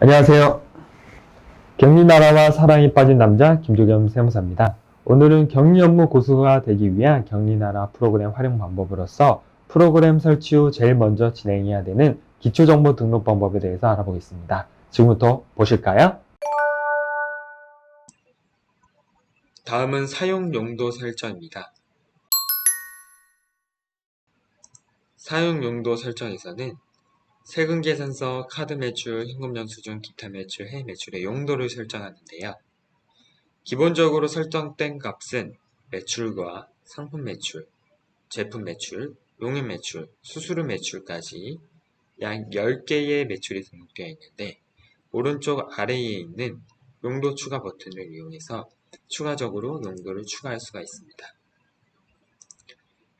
안녕하세요. 격리나라와 사랑에 빠진 남자 김조겸 세무사입니다. 오늘은 격리 업무 고수가 되기 위한 격리나라 프로그램 활용 방법으로서 프로그램 설치 후 제일 먼저 진행해야 되는 기초정보 등록 방법에 대해서 알아보겠습니다. 지금부터 보실까요? 다음은 사용 용도 설정입니다. 사용 용도 설정에서는 세금 계산서, 카드 매출, 현금 영수증, 기타 매출, 해외 매출의 용도를 설정하는데요. 기본적으로 설정된 값은 매출과 상품 매출, 제품 매출, 용인 매출, 수수료 매출까지 약 10개의 매출이 등록되어 있는데 오른쪽 아래에 있는 용도 추가 버튼을 이용해서 추가적으로 용도를 추가할 수가 있습니다.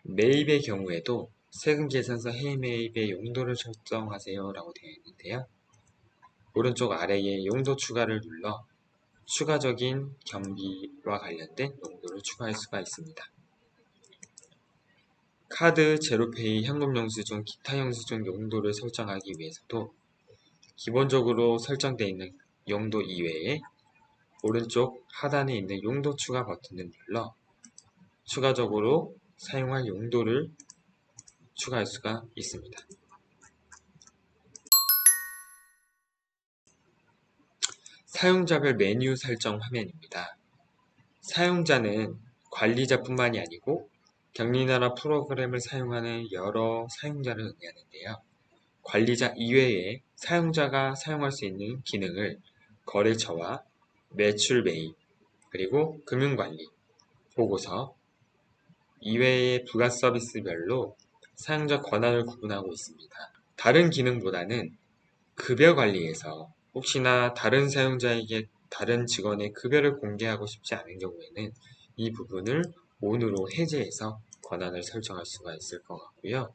매입의 경우에도 세금 계산서 해외 매입의 용도를 설정하세요 라고 되어 있는데요. 오른쪽 아래에 용도 추가를 눌러 추가적인 경비와 관련된 용도를 추가할 수가 있습니다. 카드, 제로페이, 현금 영수증, 기타 영수증 용도를 설정하기 위해서도 기본적으로 설정되어 있는 용도 이외에 오른쪽 하단에 있는 용도 추가 버튼을 눌러 추가적으로 사용할 용도를 추가할 수가 있습니다. 사용자별 메뉴 설정 화면입니다. 사용자는 관리자뿐만이 아니고 격리나라 프로그램을 사용하는 여러 사용자를 의미하는데요. 관리자 이외에 사용자가 사용할 수 있는 기능을 거래처와 매출 매입, 그리고 금융관리, 보고서 이외의 부가 서비스별로 사용자 권한을 구분하고 있습니다. 다른 기능보다는 급여 관리에서 혹시나 다른 사용자에게 다른 직원의 급여를 공개하고 싶지 않은 경우에는 이 부분을 ON으로 해제해서 권한을 설정할 수가 있을 것 같고요.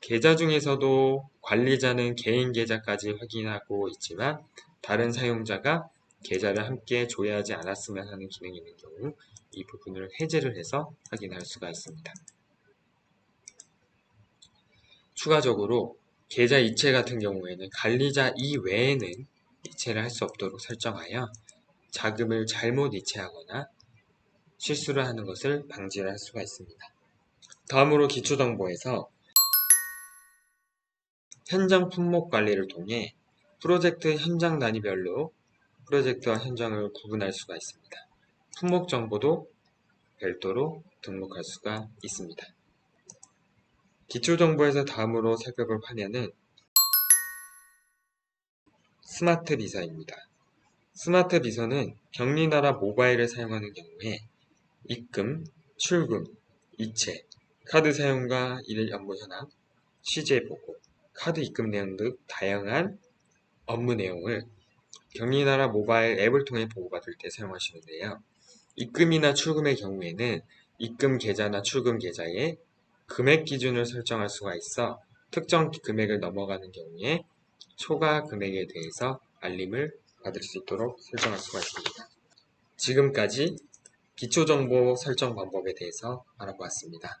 계좌 중에서도 관리자는 개인 계좌까지 확인하고 있지만 다른 사용자가 계좌를 함께 조회하지 않았으면 하는 기능이 있는 경우 이 부분을 해제를 해서 확인할 수가 있습니다. 추가적으로 계좌 이체 같은 경우에는 관리자 이외에는 이체를 할 수 없도록 설정하여 자금을 잘못 이체하거나 실수를 하는 것을 방지할 수가 있습니다. 다음으로 기초정보에서 현장 품목 관리를 통해 프로젝트 현장 단위별로 프로젝트와 현장을 구분할 수가 있습니다. 품목 정보도 별도로 등록할 수가 있습니다. 기초정보에서 다음으로 살펴볼 화면은 스마트 비서입니다. 스마트 비서는 격리나라 모바일을 사용하는 경우에 입금, 출금, 이체, 카드 사용과 일 업무 현황, 취재 보고, 카드 입금 내용 등 다양한 업무 내용을 격리나라 모바일 앱을 통해 보고받을 때 사용하시는데요. 입금이나 출금의 경우에는 입금 계좌나 출금 계좌에 금액 기준을 설정할 수가 있어 특정 금액을 넘어가는 경우에 초과 금액에 대해서 알림을 받을 수 있도록 설정할 수가 있습니다. 지금까지 기초정보 설정 방법에 대해서 알아보았습니다.